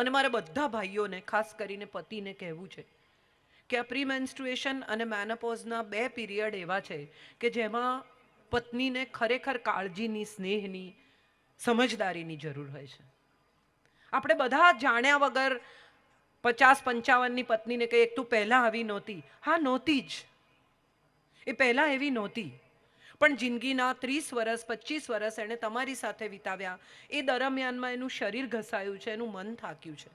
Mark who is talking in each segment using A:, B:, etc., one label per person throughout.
A: અને મારા બધા ભાઈઓને, ખાસ કરીને પતિને કહેવું છે કે આ પ્રી મેન્સ્ટ્રુએશન અને મેનોપોઝના બે પીરિયડ એવા છે કે જેમાં પત્નીને ખરેખર કાળજીની, સ્નેહની, સમજદારીની જરૂર હોય છે. આપણે બધા જાણ્યા વગર પચાસ પંચાવનની પત્નીને કહીએ તું પહેલાં આવી નહોતી. હા, નહોતી જ. એ પહેલાં એવી નહોતી. પણ જિંદગીના ત્રીસ વર્ષ પચીસ વર્ષ એણે તમારી સાથે વિતાવ્યા. એ દરમિયાનમાં એનું શરીર ઘસાયું છે, એનું મન થાક્યું છે.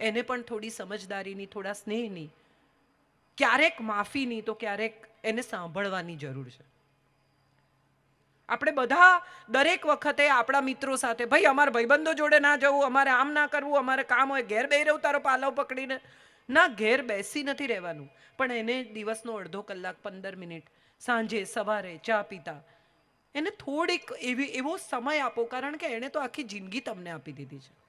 A: એને પણ થોડી સમજદારીની, થોડા સ્નેહની, ક્યારેક માફીની તો ક્યારેક એને સાંભળવાની જરૂર છે. આપણે બધા દરેક વખતે આપણા મિત્રો સાથે, ભાઈ, અમારા ભાઈબંધો જોડે ના જવું, અમારે આમ ના કરવું, અમારે કામ હોય, ઘેર બે રહું, તારો પાલવ પકડીને. ના, ઘેર બેસી નથી રહેવાનું. પણ એને દિવસનો અડધો કલાક, પંદર મિનિટ સાંજે સવારે ચા પીતા. એને થોડીક એવી, એવો સમય આપો, કારણ કે એણે તો આખી જિંદગી તમને આપી દીધી છે.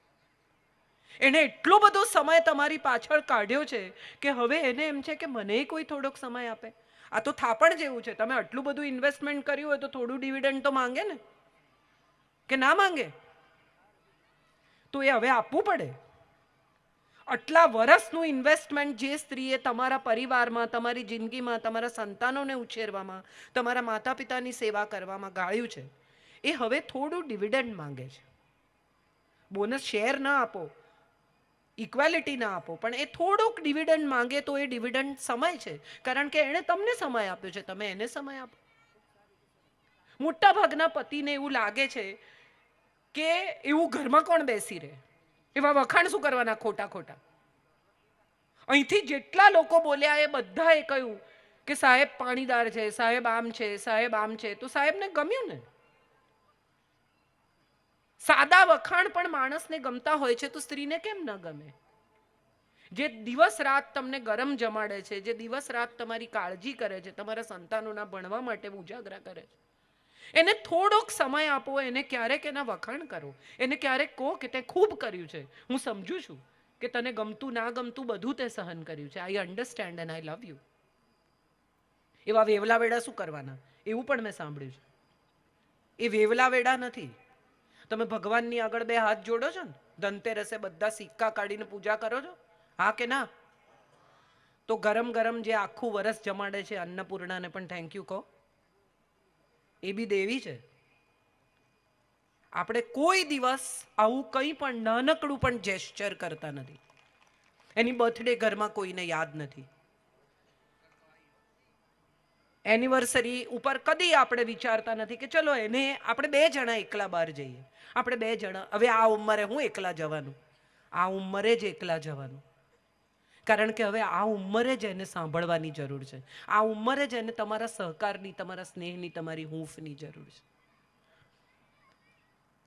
A: એણે એટલો બધો સમય તમારી પાછળ કાઢ્યો છે કે હવે એને એમ છે કે મને કોઈ થોડોક સમય આપે. આ તો થાપણ જેવું છે. તમે આટલું બધું ઇન્વેસ્ટમેન્ટ કર્યું હોય તો થોડું ડિવિડન્ડ તો માંગે ને? કે ના માંગે? તો એ હવે આપવું પડે. આટલા વર્ષનું ઇન્વેસ્ટમેન્ટ જે સ્ત્રીએ તમારા પરિવારમાં, તમારી જિંદગીમાં, તમારા સંતાનોને ઉછેરવામાં, તમારા માતા પિતાની સેવા કરવામાં ગાળ્યું છે, એ હવે થોડું ડિવિડન્ડ માંગે છે. બોનસ શેર ના આપો ઇક્વાલિટી ના આપો, પણ એ થોડોક ડિવિડન્ડ માંગે તો એ ડિવિડન્ડ સમય છે, કારણ કે એણે તમને સમય આપ્યો છે, તમે એને સમય આપો. મોટા ભાગના પતિને એવું લાગે છે કે એવું ઘરમાં કોણ બેસી રહે? એવા વખાણ શું કરવાના ખોટા ખોટા? અહીંથી જેટલા લોકો બોલ્યા એ બધાએ કહ્યું કે સાહેબ પાણીદાર છે, સાહેબ આમ છે, સાહેબ આમ છે. તો સાહેબને ગમ્યું ને? સાદા વખાણ પણ માણસને ગમતા હોય છે તો સ્ત્રીને કેમ ન ગમે? જે દિવસ રાત તમને ગરમ જમાડે છે, જે દિવસ રાત તમારી કાળજી કરે છે, તમારા સંતાનોના ભણવા માટે ઉજાગરા કરે છે. એને થોડોક સમય આપો, એને ક્યારેક એના વખાણ કરો. એને ક્યારેક કહો કે તે ખૂબ કર્યું છે. હું સમજુ છું કે તને ગમતું, ના ગમતું બધું તે સહન કર્યું છે. I understand and I love you એવા વેવલા વેડા શું કરવાના? એવું પણ મેં સાંભળ્યું છે. એ વેવલા વેડા નથી. તમે ભગવાનની આગળ બે હાથ જોડો છો ને ધનતેરસે બધા સિક્કા કાઢીને પૂજા કરો છો? હા કે ના? તો ગરમ ગરમ જે આખું વરસ જમાડે છે, અન્નપૂર્ણાને પણ થેન્ક યુ કહો. એ બી દેવી છે. આપણે કોઈ દિવસ આવું કંઈ પણ નાનકડું પણ જેસ્ચર કરતા નથી. એની બર્થડે ઘરમાં કોઈને યાદ નથી. એનિવર્સરી ઉપર કદી આપણે વિચારતા નથી કે ચલો એને આપણે બે જણા એકલા બહાર જઈએ. આપણે બે જણા, હવે આ ઉંમરે હું એકલા જવાનું? આ ઉંમરે જ એકલા જવાનું? કારણ કે હવે આ ઉંમરે જ એને સાંભળવાની જરૂર છે. આ ઉંમરે જ એને તમારા સહકારની, તમારા સ્નેહની, તમારી હૂંફની જરૂર છે.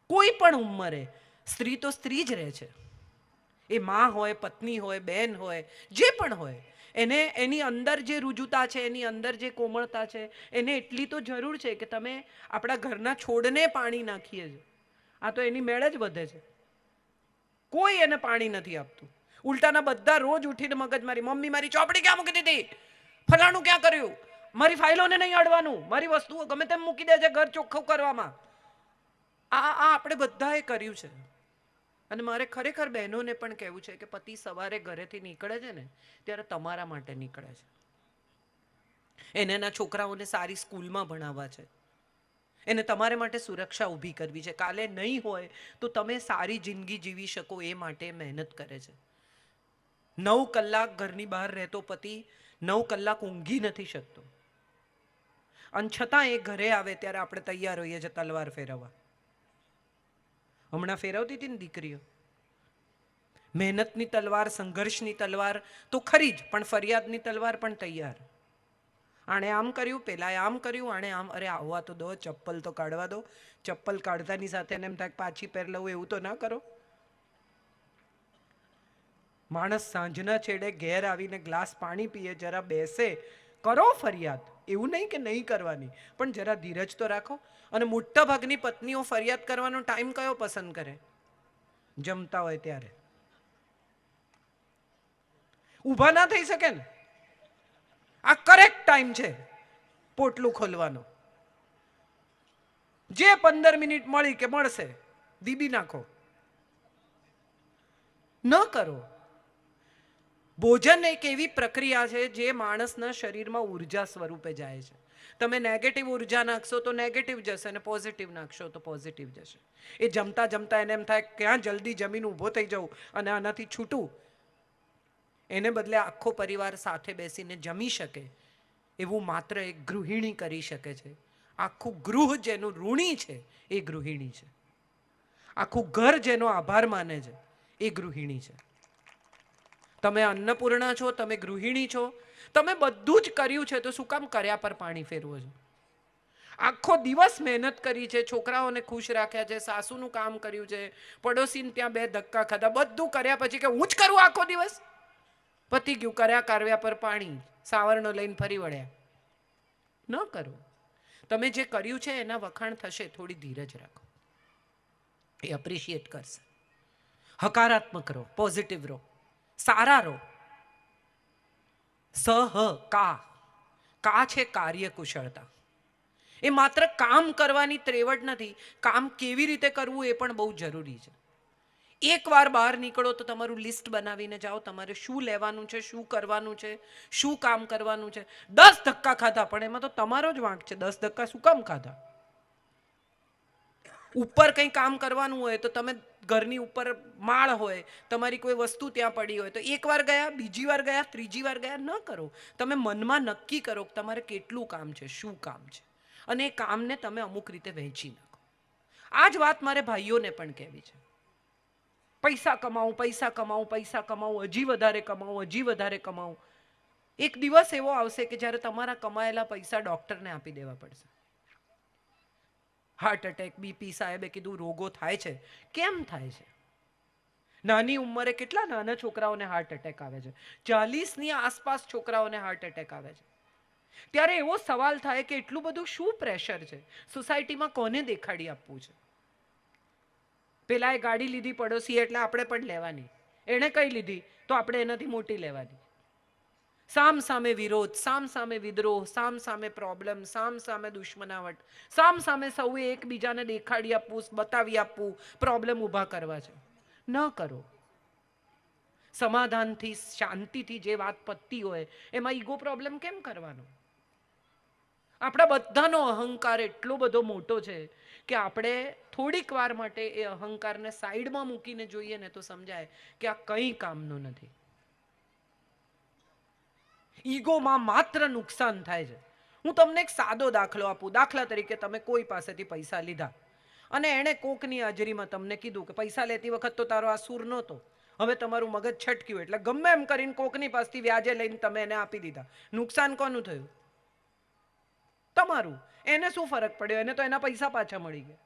A: કોઈ પણ ઉંમરે સ્ત્રી તો સ્ત્રી જ રહે છે. એ માં હોય, પત્ની હોય, બેન હોય, જે પણ હોય, એને એની અંદર જે રુજુતા છે, એની અંદર જે કોમળતા છે, એને એટલી તો જરૂર છે કે તમે આપણા ઘરના છોડને પાણી નાખીએ છે. આ તો એની મેળ જ વધે છે. કોઈ એને પાણી નથી આપતું. ઉલટાના બધા રોજ ઉઠીને મગજ મારી, મમ્મી, મારી ચોપડી ક્યાં મૂકી દીધી? ફલાણું ક્યાં કર્યું? મારી ફાઇલોને નહીં અડવાનું. મારી વસ્તુઓ ગમે તેમ મૂકી દે છે ઘર ચોખ્ખું કરવામાં. આ આ આપણે બધાએ કર્યું છે. અને મારે ખરેખર બહેનોને પણ કહેવું છે કે પતિ સવારે ઘરેથી નીકળે છે ને, ત્યારે તમારા માટે નીકળે છે. એને એના છોકરાઓને સારી સ્કૂલમાં ભણાવવા છે. એને તમારે માટે સુરક્ષા ઊભી કરવી છે. કાલે નહીં હોય તો તમે સારી જિંદગી જીવી શકો એ માટે મહેનત કરે છે. નવ કલાક ઘરની બહાર રહેતો પતિ નવ કલાક ઊંઘી નથી શકતો. અને છતાં એ ઘરે આવે ત્યારે આપણે તૈયાર હોઈએ છીએ તલવાર ફેરવવા. હમણાં ફેરવતી હતી ને દીકરીઓ. મહેનતની તલવાર, સંઘર્ષની તલવાર તો ખરી જ, પણ ફરિયાદની તલવાર પણ તૈયાર. આણે આમ કર્યું, પેલાએ આમ કર્યું, આણે આમ, અરે આવવા તો દો, ચપ્પલ તો કાઢવા દો. ચપ્પલ કાઢતાની સાથે એને એમ થાય પાછી પહેર લઉં, એવું તો ના કરો. માણસ સાંજના છેડે ઘેર આવીને ગ્લાસ પાણી પીએ, જરા બેસે, કરો ફરિયાદ. એવું નહીં કે નહીં કરવાની. પણ જરા ધીરજ તો રાખો. અને મોટા ભાગની પત્નીઓ ફરિયાદ કરવાનો ટાઈમ કયો પસંદ કરે? જમતા હોય ત્યારે. ઊભા ના થઈ શકે ને? આ કરેક્ટ ટાઈમ છે પોટલું ખોલવાનો. જે પંદર મિનિટ મળી કે મળશે, દીબી નાખો. ન કરો. ભોજન એક એવી પ્રક્રિયા છે જે માણસના શરીરમાં ઊર્જા સ્વરૂપે જાય છે. તમે નેગેટિવ ઊર્જા નાખશો તો નેગેટિવ જશે અને પોઝિટિવ નાખશો તો પોઝિટિવ જશે. એ જમતા જમતા એને એમ થાય ક્યાં જલ્દી જમીન ઊભો થઈ જવું અને આનાથી છૂટું. એને બદલે આખો પરિવાર સાથે બેસીને જમી શકે. એવું માત્ર એક ગૃહિણી કરી શકે છે. આખું ગૃહ જેનું ઋણી છે એ ગૃહિણી છે. આખું ઘર જેનો આભાર માને છે એ ગૃહિણી છે. તમે અન્નપૂર્ણા છો, તમે ગૃહિણી છો, તમે બધું જ કર્યું છે, તો શું કામ કર્યા પર પાણી ફેરવો છો? આખો દિવસ મહેનત કરી છે, છોકરાઓને ખુશ રાખ્યા છે, સાસુનું કામ કર્યું છે, પડોશીને ત્યાં બે ધક્કા ખાધા, બધું કર્યા પછી કે હું જ કરું આખો દિવસ? પતી ગયું, કર્યા કારવ્યા પર પાણી, સાવરણો લઈને ફરી વળ્યા. ન કરો. તમે જે કર્યું છે, એના વખાણ થશે, થોડી ધીરજ રાખો. એ અપ્રિશિએટ કરશે. હકારાત્મક રહો પોઝિટિવ રહો. સારા રહો સહ કા. કા છે કાર્ય કુશળતા એ માત્ર કામ કરવાની ત્રેવડ નથી, કામ કેવી રીતે કરવું એ પણ બહુ જરૂરી છે. એકવાર બહાર નીકળો તો તમારું લિસ્ટ બનાવીને જાઓ, તમારે શું લેવાનું છે, શું કરવાનું છે, શું કામ કરવાનું છે. દસ ધક્કા ખાધા, પણ એમાં તો તમારો જ વાંક છે. દસ ધક્કા શું કામ ખાધા? ઉપર કંઈ કામ કરવાનું હોય તો તમે ઘરની ઉપર માળ હોય, તમારી કોઈ વસ્તુ ત્યાં પડી હોય તો એકવાર ગયા, બીજી વાર ગયા, ત્રીજી વાર ગયા, ન કરો. તમે મનમાં નક્કી કરો કે તમારે કેટલું કામ છે, શું કામ છે. અને એ કામને તમે અમુક રીતે વહેંચી નાખો. આ જ વાત મારે ભાઈઓને પણ કહેવી છે. પૈસા કમાવું પૈસા કમાવું પૈસા કમાવું, હજી વધારે કમાવું, હજી વધારે કમાવું. એક દિવસ એવો આવશે કે જ્યારે તમારા કમાયેલા પૈસા ડૉક્ટરને આપી દેવા પડશે. હાર્ટ એટેક બીપી સાહેબે કીધું, રોગો થાય છે. કેમ થાય છે? નાની ઉંમરે કેટલા નાના છોકરાઓને હાર્ટ એટેક આવે છે? ચાલીસની આસપાસ છોકરાઓને હાર્ટ એટેક આવે છે. ત્યારે એવો સવાલ થાય કે એટલું બધું શું પ્રેશર છે? સોસાયટીમાં કોને દેખાડી આપવું છે? પેલા એ ગાડી લીધી પડોશી, એટલે આપણે પણ લેવાની. એણે કઈ લીધી? તો આપણે એનાથી મોટી લેવાની. સામ સામે વિરોધ, સામ સામે વિદ્રોહ, સામ સામે પ્રોબ્લેમ સામ સામે દુશ્મનાવટ, સામ સામે સૌએ એકબીજાને દેખાડી આપવું, બતાવી આપવું પ્રોબ્લેમ ઊભા કરવા છે. ન કરો. સમાધાનથી, શાંતિથી જે વાત પતતી હોય, એમાં ઈગો પ્રોબ્લેમ કેમ કરવાનો? આપણા બધાનો અહંકાર એટલો બધો મોટો છે કે આપણે થોડીક વાર માટે એ અહંકારને સાઈડમાં મૂકીને જોઈએ ને તો સમજાય કે આ કંઈ કામનું નથી. ઈગોમાં માત્ર નુકસાન થાય છે. હું તમને એક સાદો દાખલો આપું. દાખલા તરીકે તમે કોઈ પાસેથી પૈસા લીધા અને એણે કોકની હાજરીમાં તમને કીધું કે પૈસા લેતી વખત તો તારો આ સૂર નહોતો. હવે તમારું મગજ છટક્યું એટલે ગમે એમ કરીને કોકની પાસેથી વ્યાજે લઈને તમે એને આપી દીધા. નુકસાન કોનું થયું? તમારું. એને શું ફરક પડ્યો? એને તો એના પૈસા પાછા મળી ગયા.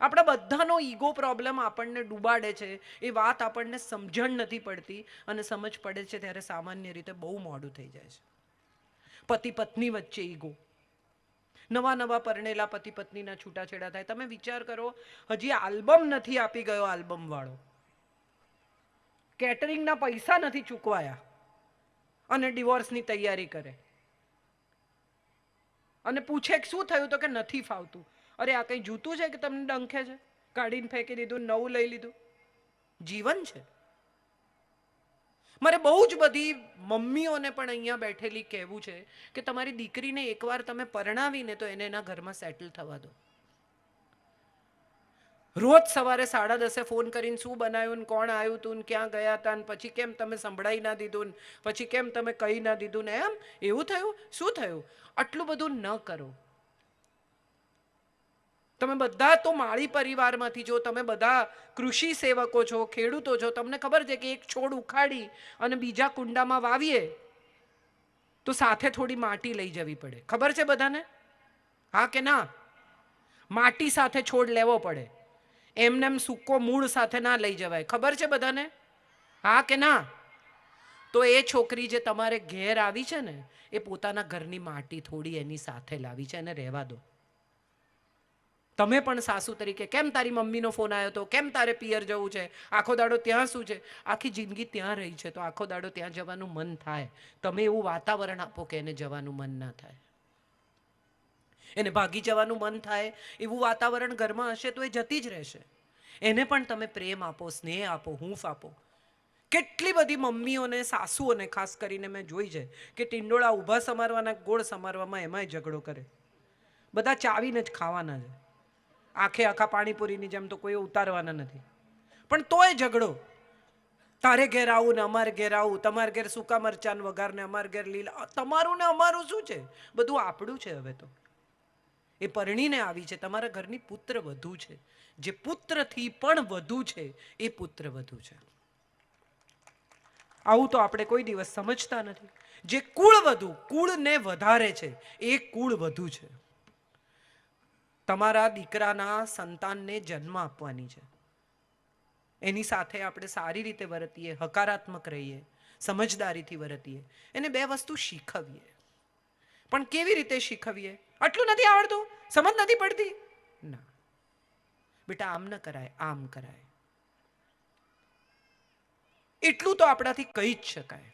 A: આપણા બધાનો ઈગો પ્રોબ્લેમ આપણને ડૂબાડે છે, એ વાત આપણને સમજણ નથી પડતી અને સમજ પડે છે ત્યારે સામાન્ય રીતે બહુ મોડું થઈ જાય છે. પતિ પત્ની વચ્ચે ઈગો. નવા નવા પરણેલા પતિ પત્નીના છૂટાછેડા થાય. તમે વિચાર કરો, હજી આલ્બમ નથી આપી ગયો આલ્બમ વાળો. કેટરિંગના પૈસા નથી ચૂકવાયા. અને ડિવોર્સની તૈયારી કરે. અને પૂછે શું થયું તો કે નથી ફાવતું. અરે આ કંઈ જૂતું છે કે તમને ડંખે છે? કાઢીને ફેંકી દીધું, નવું લઈ લીધું? જીવન છે? મારે બહુ જ બધી મમ્મીઓને પણ અહીંયા બેઠેલી કહેવું છે કે તમારી દીકરીને એકવાર તમે પરણાવીને તો એને એના ઘરમાં સેટલ થવા દો. રોજ સવારે સાડા દસે ફોન કરીને શું બનાવ્યું ને કોણ આવ્યું તું ક્યાં ગયા હતા ને પછી કેમ તમે સંભળાઈ ના દીધું ને પછી કેમ તમે કહી ના દીધું ને એમ? એવું થયું? શું થયું? આટલું બધું ન કરો. તમે બધા તો માળી પરિવારમાંથી જો તમે બધા કૃષિ સેવકો છો, ખેડૂતો છો, તમને ખબર છે કે એક છોડ ઉખાડી અને બીજા કુંડામાં વાવીએ, તો સાથે થોડી માટી લઈ જવી પડે. ખબર છે બધાને? હા કે ના? માટી સાથે છોડ લેવો પડે. એમનેમ સૂકો મૂળ સાથે ના લઈ જવાય. ખબર છે બધાને? હા કે ના? તો એ છોકરી જે તમારે ઘેર આવી છે ને, એ પોતાના ઘરની માટી થોડી એની સાથે લાવી છે એને રહેવા દો. તમે પણ સાસુ તરીકે, કેમ તારી મમ્મીનો ફોન આવ્યો હતો કેમ તારે પિયર જવું છે? આખો દાડો ત્યાં શું છે? આખી જિંદગી ત્યાં રહી છે તો આખો દાડો ત્યાં જવાનું મન થાય. તમે એવું વાતાવરણ આપો કે એને જવાનું મન ના થાય. એને ભાગી જવાનું મન થાય. એવું વાતાવરણ ઘરમાં હશે તો એ જતી જ રહેશે. એને પણ તમે પ્રેમ આપો, સ્નેહ આપો, હૂંફ આપો. કેટલી બધી મમ્મીઓને, સાસુઓને, ખાસ કરીને મેં જોઈ છે કે ટિંડોળા ઊભા સમારવાના, ગોળ સમારવામાં એમાંય ઝઘડો કરે. બધા ચાવીને જ ખાવાના છે. આખે આખા પાણીપુરીની જેમ તો કોઈ ઉતારવાના નથી. પણ તોય ઝઘડો. તારે ઘેર આવું ને અમારે ઘેર આવું, તમારે ઘેર સૂકા મરચાં વઘાર ને અમારે ઘેર લીલા તમારું ને અમારું શું છે? બધું આપણું છે હવે તો. એ પરણીને આવી છે. તમારા ઘરની પુત્ર વધુ છે. જે પુત્રથી પણ વધુ છે, એ પુત્ર વધુ છે. આવું તો આપણે કોઈ દિવસ સમજતા નથી. જે કુળ વધુ, કુળને વધારે છે, એ કુળ વધુ છે. તમારા દીકરાના સંતાનને જન્મ આપવાની છે. એની સાથે આપણે સારી રીતે વર્તીએ, હકારાત્મક રહીએ, સમજદારીથી વર્તીએ, એને બે વસ્તુ શીખવીએ. પણ કેવી રીતે શીખવીએ? આટલું નથી આવડતું? સમજ નથી પડતી? ના. બેટા, આમ ન કરાય, આમ કરાય. એટલું તો આપણાથી કહી જ શકાય.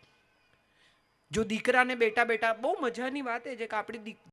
A: જો દીકરાને બેટા બેટા બહુ મજાની વાત એ છે કે આપણી